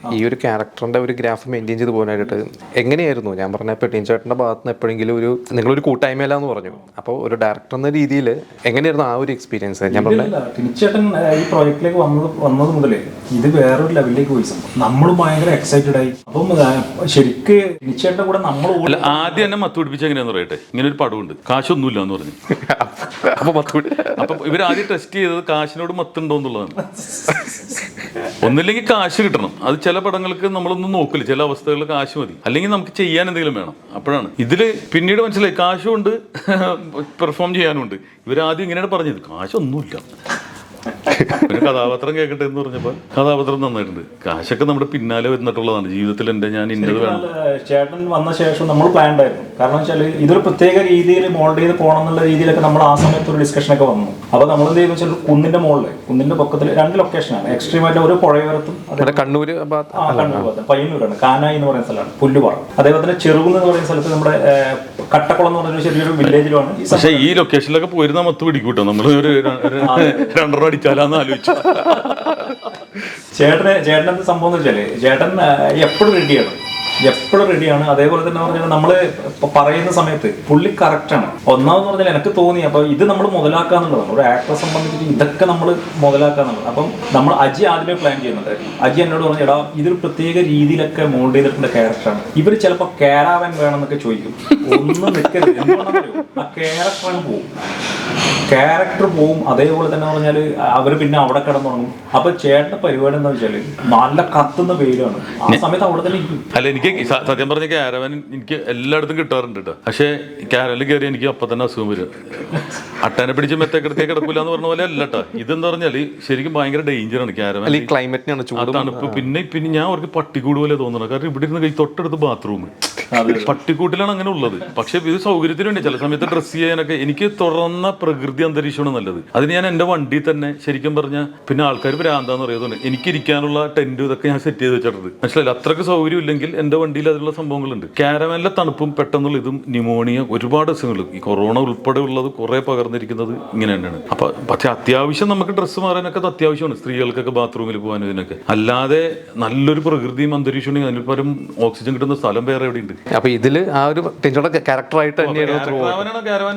ഈ ഒരു ക്യാരക്ടറിന്റെ ഒരു ഗ്രാഫ് മെയിന്റെയിൻ ചെയ്ത് പോകാനായിട്ട് എങ്ങനെയായിരുന്നു? ഞാൻ പറഞ്ഞ പെട്ടീൻ ചേട്ടന്റെ ഭാഗത്ത് നിന്ന് എപ്പോഴെങ്കിലും ഒരു നിങ്ങളൊരു കൂട്ടായ്മയിലാന്ന് പറഞ്ഞു. അപ്പോൾ ഒരു ഡയറക്ടർ എന്ന രീതിയിൽ എങ്ങനെയായിരുന്നു ആ ഒരു എക്സ്പീരിയൻസ് ഞാൻ പറഞ്ഞ ഇല്ല ഈ പ്രോജക്റ്റിലേക്ക് വന്നത് വന്നത് മുതലേ ഇത് വേറൊരു ലെവലിലേക്ക് പോയി സംഭവം. നമ്മൾ ഭയങ്കര എക്സൈറ്റഡ് ആയി. അപ്പം ശരിക്കും കൂടെ നമ്മൾ അല്ല ആദ്യം എന്നെ മത്ത് പിടിപ്പിച്ച എങ്ങനെയാന്ന് പറയട്ടെ? ഇങ്ങനെ ഒരു പടമുണ്ട് കാശൊന്നുമില്ല എന്ന് പറഞ്ഞു അപ്പോൾ അപ്പൊ ഇവർ ആദ്യം ടെസ്റ്റ് ചെയ്തത് കാശിനോട് മത്തുണ്ടോ എന്നുള്ളതാണ്. ഒന്നില്ലെങ്കിൽ കാശ് കിട്ടണം. അത് ചില പടങ്ങൾക്ക് നമ്മളൊന്നും നോക്കില്ല. ചില അവസ്ഥകളിൽ കാശ് മതി. അല്ലെങ്കിൽ നമുക്ക് ചെയ്യാൻ എന്തെങ്കിലും വേണം. അപ്പോഴാണ്. ഇതിൽ പിന്നീട് മനസ്സിലായി. കാശുണ്ട്. പെർഫോം ചെയ്യാനുണ്ട്. ഇവരാദ്യം ഇങ്ങനെയാണ് പറഞ്ഞത്. കാശൊന്നുമില്ല. ഒരു കഥാപാത്രം കേൾക്കട്ടെ എന്ന് പറഞ്ഞപ്പോൾ കഥാപാത്രം നന്നായിട്ടുണ്ട്. കാശൊക്കെ നമ്മുടെ പിന്നാലെ വന്നിട്ടുള്ളതാണ് ജീവിതത്തിൽ എന്റെ ഞാൻ ഇന്നത് വേണം. ചേട്ടൻ വന്ന ശേഷം നമ്മൾ പ്ലാൻ ഉണ്ടായിരുന്നു കാരണം വെച്ചാൽ ഇതൊരു പ്രത്യേക രീതിയിൽ മോൾഡ് ചെയ്ത് പോകണം എന്നുള്ള രീതിയിലൊക്കെ നമ്മൾ ആ സമയത്ത് ഒരു ഡിസ്കഷൻ ഒക്കെ വന്നു. അപ്പൊ നമ്മൾ എന്ത് ചെയ്യുന്ന വെച്ചാൽ കുന്നിന്റെ മുകളിൽ കുന്നിന്റെ പൊക്കത്തിൽ രണ്ട് ലൊക്കേഷനാണ് എക്സ്ട്രീം ആയിട്ട് ഒരു പുഴയോരത്തും ഭാഗത്ത് ആ കണ്ണൂർ ഭാഗത്ത്. പയ്യന്നൂരാണ്. കാനായി എന്ന് പറയുന്ന സ്ഥലമാണ്. പുല്ലുപാറ. അതേപോലെ തന്നെ ചെറുകുന്ന് എന്ന് പറയുന്ന സ്ഥലത്ത് നമ്മുടെ കട്ടക്കുളം എന്ന് പറയുന്ന ചെറിയൊരു വില്ലേജിലുമാണ് പക്ഷേ ഈ ലൊക്കേഷനിലൊക്കെ പോയിരുന്ന മത്ത് പിടിക്കൂട്ടോ. നമ്മൾ ഒരു രണ്ടര അടിച്ചാലാന്ന് ആലോചിച്ചു. ചേട്ടന് സംഭവം വെച്ചാൽ ചേട്ടൻ എപ്പോഴും റെഡിയാണ് എപ്പോഴും റെഡിയാണ് അതേപോലെ തന്നെ പറഞ്ഞാൽ നമ്മൾ പറയുന്ന സമയത്ത് പുള്ളി കറക്റ്റാണ് ഒന്നാമെന്ന് പറഞ്ഞാൽ എനിക്ക് തോന്നി അപ്പൊ ഇത് നമ്മൾ മുതലാക്കാന്നുള്ളതാണ് ഒരു ആക്ടറെ സംബന്ധിച്ചിട്ട് ഇതൊക്കെ നമ്മൾ മുതലാക്കാന്നുള്ളത് അപ്പം നമ്മൾ അജി ആദ്യമേ പ്ലാൻ ചെയ്യുന്നുണ്ട്. അജി എന്നോട് പറഞ്ഞു എടാ ഇതൊരു പ്രത്യേക രീതിയിലൊക്കെ മോൾഡ് ചെയ്തിട്ടുള്ള ക്യാരക്ടറാണ് ഇവർ ചിലപ്പോൾ കേരാവൻ വേണമെന്നൊക്കെ ചോദിക്കും. ഒന്നും നിൽക്കരുത് ആ ക്യാരക്ടറാണ് പോകും. ക്യാരക്ടർ പോവും. അതേപോലെ തന്നെ പറഞ്ഞാൽ അവർ പിന്നെ അവിടെ കിടന്നുറങ്ങും. അപ്പൊ ചേട്ടന്റെ പരിപാടി എന്താ വെച്ചാൽ നല്ല കത്തുന്ന പേരാണ്. ആ സമയത്ത് അവിടെ തന്നെ അല്ല എനിക്ക് സത്യം പറഞ്ഞ ക്യാരവൻ എനിക്ക് എല്ലായിടത്തും കിട്ടാറുണ്ട് കേട്ടോ പക്ഷേ ക്യാരവനിൽ കയറി എനിക്ക് അപ്പൊ തന്നെ അസുഖം വരും. അട്ടനെ പിടിച്ച് മെത്തക്കിടത്തേ കിടക്കൂല എന്ന് പറഞ്ഞ പോലെ അല്ല കേട്ടോ ഇതെന്ന് പറഞ്ഞാൽ ശരിക്കും ഭയങ്കര ഡേഞ്ചറാണ് ക്യാരവൻ അല്ല ഈ ക്ലൈമറ്റിനാണ് തണുപ്പ്. പിന്നെ പിന്നെ ഞാൻ അവർക്ക് പട്ടിക്കൂട് പോലെ തോന്നണം. കാരണം ഇവിടെ ഇരുന്ന് കൈ തൊട്ടടുത്ത് ബാത്റൂം പട്ടിക്കൂട്ടിലാണ് അങ്ങനെ ഉള്ളത്. പക്ഷെ ഇത് സൗകര്യത്തിന് വേണ്ടി ചില സമയത്ത് ഡ്രസ്സ് ചെയ്യാനൊക്കെ എനിക്ക് തുറന്ന പ്രകൃതി അന്തരീക്ഷമാണ് നല്ലത്. അതിന് ഞാൻ എന്റെ വണ്ടി തന്നെ ശരിക്കും പറഞ്ഞാൽ പിന്നെ ആൾക്കാർ ഭ്രാന്താന്ന് പറയുന്നത് എനിക്ക് ഇരിക്കാനുള്ള ടെന്റ് ഇതൊക്കെ ഞാൻ സെറ്റ് ചെയ്ത് വെച്ചിട്ടുണ്ട്. മനസ്സിലായില്ല? അത്രയ്ക്ക് സൗകര്യം ഇല്ലെങ്കിൽ എന്റെ വണ്ടിയിൽ അതിനുള്ള സംഭവങ്ങളുണ്ട്. കാരമല്ല തണുപ്പും പെട്ടെന്നുള്ള ഇതും ന്യൂമോണിയ ഒരുപാട് അസുഖങ്ങൾ. ഈ കൊറോണ ഉൾപ്പെടെ ഉള്ളത് കുറെ പകർന്നിരിക്കുന്നത് ഇങ്ങനെ തന്നെയാണ്. അപ്പൊ പക്ഷേ അത്യാവശ്യം നമുക്ക് ഡ്രസ്സ് മാറാനൊക്കെ അത് അത്യാവശ്യമാണ്. സ്ത്രീകൾക്കൊക്കെ ബാത്റൂമിൽ പോകാനും ഇതിനൊക്കെ. അല്ലാതെ നല്ലൊരു പ്രകൃതിയും അന്തരീക്ഷം ഉണ്ടെങ്കിൽ അതിൽ പരം ഓക്സിജൻ കിട്ടുന്ന സ്ഥലം വേറെ എവിടെയുണ്ട്? അപ്പൊ ഇതിൽ ആ ഒരു ടെൻഷയുടെ ക്യാരക്ടറായിട്ട് തന്നെയാണ് ത്രൂ ക്യാരവനാണ് ക്യാരവൻ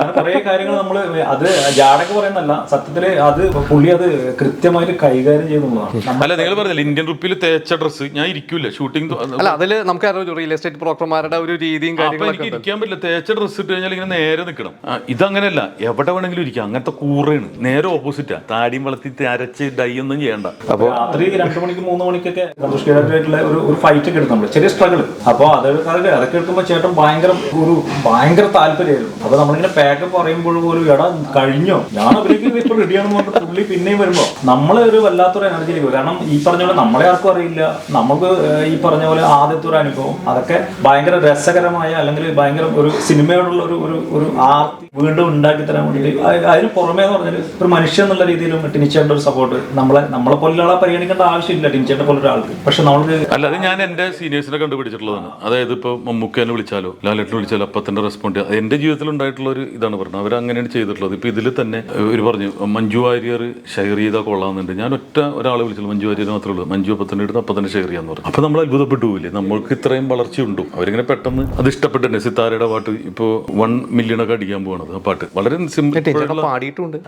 അങ്ങനെ കുറെ കാര്യങ്ങൾ നമ്മൾ അത് ജാടക്ക് പറയുന്നല്ല സത്യത്തിൽ അത് പുള്ളി അത് കൃത്യമായിട്ട് കൈകാര്യം ചെയ്യുന്നതാണ് അല്ല നിങ്ങൾ പറഞ്ഞില്ല ഇന്ത്യൻ റുപ്പിയിൽ തേച്ച ഡ്രസ് ഞാൻ ഇരിക്കൂല ഷൂട്ടിംഗ് അല്ല അതിൽ നമുക്ക് അറിയാം റിയൽ എസ്റ്റേറ്റ് ബ്രോക്കർമാരുടെ ഒരു രീതിയും അപ്പൊ കാര്യങ്ങളൊക്കെ എനിക്ക് ഇരിക്കാൻ പറ്റില്ല തേച്ച ഡ്രസ് ഇട്ട് കഴിഞ്ഞാൽ ഇങ്ങനെ നേരെ നിൽക്കണം. ഇതങ്ങനെയല്ല എവിടെ വേണമെങ്കിലും ഇരിക്കാം അങ്ങനത്തെ കൂറയാണ് നേരെ ഓപ്പോസിറ്റാ താടിയും വളർത്തി അരച്ച് ഡൈ ഒന്നും ചെയ്യണ്ട. രാത്രി രണ്ടു മണിക്ക് മൂന്ന് മണിക്കൊക്കെ സന്തോഷകരമായിട്ടുള്ള ഒരു ഒരു ഫൈറ്റ് ഒക്കെ എടുത്തു നമ്മൾ ചെറിയ സ്ട്രഗിൾ അപ്പൊ അതൊക്കെ അതൊക്കെ എടുക്കുമ്പോൾ ചേട്ടൻ ഭയങ്കര ഒരു ഭയങ്കര താല്പര്യമായിരുന്നു. അപ്പൊ നമ്മളിങ്ങനെ പാക്കപ്പ് പറയുമ്പോൾ പോലും എടാ കഴിഞ്ഞോ? ഞാൻ അവർക്ക് ഇപ്പൊ റെഡിയാണെന്ന് പറഞ്ഞിട്ട് പുള്ളി പിന്നെയും വരുമ്പോ നമ്മളെ ഒരു വല്ലാത്തൊരു എനർജിയിലേക്ക് വരും കാരണം ഈ പറഞ്ഞ പോലെ നമ്മളെ ആർക്കും അറിയില്ല. നമുക്ക് ഈ പറഞ്ഞ പോലെ ആദ്യത്തെ ഒരു അനുഭവം. അതൊക്കെ ഭയങ്കര രസകരമായ അല്ലെങ്കിൽ ഭയങ്കര ഒരു സിനിമയോടുള്ള ഒരു ഒരു ഒരു ആർത്തി വീണ്ടും ഉണ്ടാക്കി തരാൻ വേണ്ടിയിട്ട് അതിന് പുറമേ എന്ന് പറഞ്ഞാൽ ഒരു മനുഷ്യൻ എന്നുള്ള രീതിയിലും ടിനിച്ചേട്ട ഒരു സപ്പോർട്ട് നമ്മളെ നമ്മളെ പോലെയുള്ള പരിഗണിക്കേണ്ട ആവശ്യമില്ല ടിനിച്ചേട്ട പോലെ ഒരാൾക്ക്. പക്ഷെ നമ്മൾക്ക് അല്ലാതെ ഞാൻ എന്റെ സീനിയേഴ്സിനെ കണ്ടുപിടിച്ചിട്ടുള്ളതാണ്. അതായത് ഇപ്പൊ മമ്മൂക്കേനെ വിളിച്ചാലോ ലാലേട്ടിനെ വിളിച്ചാലോ അപ്പത്തിന്റെ റെസ്പോണ്ട് എന്റെ ജീവിതത്തിൽ ഉണ്ടായിട്ടുള്ള ഒരു ഇതാണ് പറഞ്ഞത്. അവരങ്ങനെയാണ് അങ്ങനെയാണ് ചെയ്തിട്ടുള്ളത്. ഇപ്പം ഇതിൽ തന്നെ ഒരു പറഞ്ഞു മഞ്ജു വാര്യർ ഷെയർ ചെയ്താൽ കൊള്ളാമെന്നുണ്ട്. ഞാൻ ഒറ്റ ഒരാളെ വിളിച്ചുള്ളൂ മഞ്ജു വാര്യർ മാത്രമേ ഉള്ളൂ. മഞ്ജു അപ്പം തന്നെ എടുത്ത് അപ്പം തന്നെ ഷെയർ ചെയ്യാന്ന് പറഞ്ഞു. അപ്പോൾ നമ്മൾ അത്ഭുതപ്പെട്ടു പോയില്ലേ നമ്മൾക്ക് ഇത്രയും വളർച്ചയുണ്ടോ? അവരിങ്ങനെ പെട്ടെന്ന് അത് ഇഷ്ടപ്പെട്ടിട്ടുണ്ട്. സിത്താരയുടെ പാട്ട് ഇപ്പോൾ വൺ മില്യൺ ഒക്കെ അടിക്കാൻ പോകണത് ആ പാട്ട്. വളരെ സിമ്പിൾ പാടിയിട്ടുണ്ട്.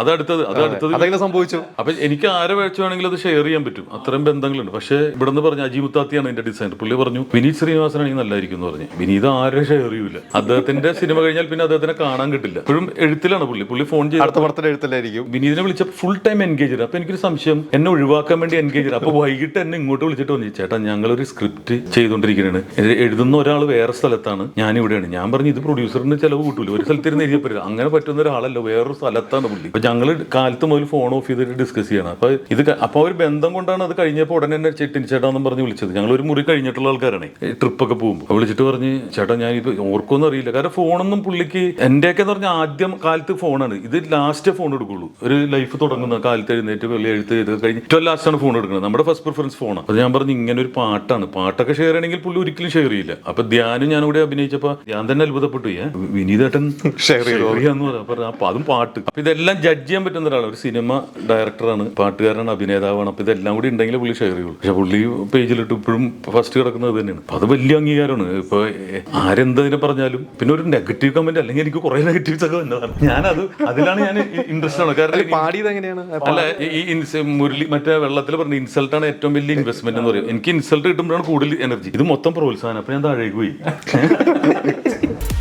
അത് അടുത്തത് അത് അടുത്തത് സംഭവിച്ചു? അപ്പൊ എനിക്ക് ആരെ വേണമെങ്കിൽ അത് ഷെയർ ചെയ്യാൻ പറ്റും. അത്രയും ബന്ധങ്ങളുണ്ട്. പക്ഷേ ഇവിടെ നിന്ന് പറഞ്ഞ അജി മുത്താത്തിയാണ് എന്റെ ഡിസൈനർ പുള്ളി പറഞ്ഞു വിനീത് ശ്രീനിവാസനാണെങ്കിൽ നല്ലായിരിക്കും എന്ന് പറഞ്ഞു. വിനീത് ആരെ ഷെയർ ചെയ്യൂല. അദ്ദേഹത്തിന്റെ സിനിമ കഴിഞ്ഞാൽ പിന്നെ അദ്ദേഹത്തിനെ കാണാൻ കിട്ടില്ല. ഇപ്പോഴും എഴുത്തിലാണ് പുള്ളി. പുള്ളി ഫോൺ ചെയ്ത് അടുത്ത പടത്തിൽ എഴുത്തിലായിരിക്കും. വിനീതിനെ വിളിച്ച ഫുൾ ടൈം എൻഗേജ് അപ്പൊ എനിക്കൊരു സംശയം എന്നെ ഒഴിവാക്കാൻ വേണ്ടി എൻഗേജ് അപ്പൊ വൈകിട്ട് എന്നെ ഇങ്ങോട്ട് വിളിച്ചിട്ട് വന്നു. ചേട്ടാ ഒരു സ്ക്രിപ്റ്റ് ചെയ്തുകൊണ്ടിരിക്കുകയാണ് എഴുതുന്ന ഒരാൾ വേറെ സ്ഥലത്താണ്. ഞാൻ ഇവിടെയാണ് ഞാൻ പറഞ്ഞു ഇത് പ്രൊഡ്യൂസറിന് ചിലവ് കൂട്ടൂല. ഒരു സ്ഥലത്തിരുന്ന് എഴുതിയ പറ്റില്ല അങ്ങനെ പറ്റുന്ന ഒരാളല്ല വേറൊരു സ്ഥലത്താണ് പുള്ളി. അപ്പൊ ഞങ്ങൾ കാലത്ത് മുതൽ ഫോൺ ഓഫ് ചെയ്തിട്ട് ഡിസ്കസ് ചെയ്യണം. അപ്പൊ ഇത് അപ്പൊ ഒരു ബന്ധം കൊണ്ടാണ് അത് കഴിഞ്ഞപ്പോൾ ഉടനെ എന്നെ ചെട്ടിൻ എന്ന് പറഞ്ഞ് വിളിച്ചത്. ഞങ്ങൾ ഒരു മുറി കഴിഞ്ഞിട്ടുള്ള ആൾക്കാരാണ്. ട്രിപ്പൊക്കെ പോകുമ്പോൾ വിളിച്ചിട്ട് പറഞ്ഞ് ചേട്ടാ ഞാൻ ഇത് ഓർക്കൊന്നും അറിയില്ല. കാരണം ഫോണൊന്നും പുള്ളിക്ക് എനിക്ക് എന്റെയൊക്കെ എന്ന് പറഞ്ഞാൽ ആദ്യം കാലത്ത് ഫോണാണ്. ഇത് ലാസ്റ്റ് ഫോൺ എടുക്കുള്ളൂ. ഒരു ലൈഫ് തുടങ്ങുന്ന കാലത്ത് എഴുന്നേറ്റ് വലിയ എഴുത്ത് ചെയ്ത് കഴിഞ്ഞ് ഏറ്റവും ലാസ്റ്റാണ് ഫോൺ എടുക്കുന്നത്. നമ്മുടെ ഫസ്റ്റ് പ്രിഫറൻസ് ഫോണാണ് അപ്പോൾ ഞാൻ പറഞ്ഞു ഇങ്ങനെ ഒരു പാട്ടാണ്. പാട്ടൊക്കെ ഷെയർ ചെയ്യണമെങ്കിൽ പുള്ളി ഒരിക്കലും ഷെയർ ചെയ്യില്ല. അപ്പൊ ധ്യാനം ഞാൻ കൂടെ അഭിനയിച്ചപ്പോ ഞാൻ തന്നെ അത്ഭുതപ്പെട്ടു. ഏ? വിനീതേട്ടൻ ഷെയർ ചെയ്യാന്ന് പറഞ്ഞു. അപ്പൊ അപ്പൊ അതും പാട്ട്. അപ്പൊ ഇതെല്ലാം ജഡ്ജ് ചെയ്യാൻ പറ്റുന്ന ഒരാളാണ്. ഒരു സിനിമ ഡയറക്ടറാണ് പാട്ടുകാരനാണ് അഭിനേതാവാണ്. അപ്പൊ ഇതെല്ലാം കൂടി ഉണ്ടെങ്കിൽ പുള്ളി ഷെയർ ചെയ്യുള്ളൂ. പക്ഷെ പുള്ളി പേജിലിട്ട് ഇപ്പോഴും ഫസ്റ്റ് കിടക്കുന്നത് തന്നെയാണ്. അപ്പൊ അത് വലിയ അംഗീകാരമാണ്. ഇപ്പൊ ആരെന്തതിനെ പറഞ്ഞാലും പിന്നെ ഒരു നെഗറ്റീവ് കമന്റ് അല്ലെങ്കിൽ എനിക്ക് കുറെ നെഗറ്റീവ്സ് ഒക്കെ വന്നതാണ്. ഞാനത് അതിലാണ് ഞാൻ ഇൻട്രസ്റ്റ് ആണ്. കാരണം പാടിയത് എങ്ങനെയാണ്? അല്ല ഈ- ഈ മുരളി മറ്റേ വെള്ളത്തിൽ പറഞ്ഞ ഇൻസൾട്ട് ആണ് ഏറ്റവും വലിയ ഇൻവെസ്റ്റ്മെന്റ് എന്ന് പറയും എനിക്ക് ഇൻസൾട്ട് കിട്ടുമ്പോഴാണ് കൂടുതൽ എനർജി ഇത് മൊത്തം പ്രോത്സാഹനം. അപ്പൊ ഞാൻ താഴേക്ക് പോയി.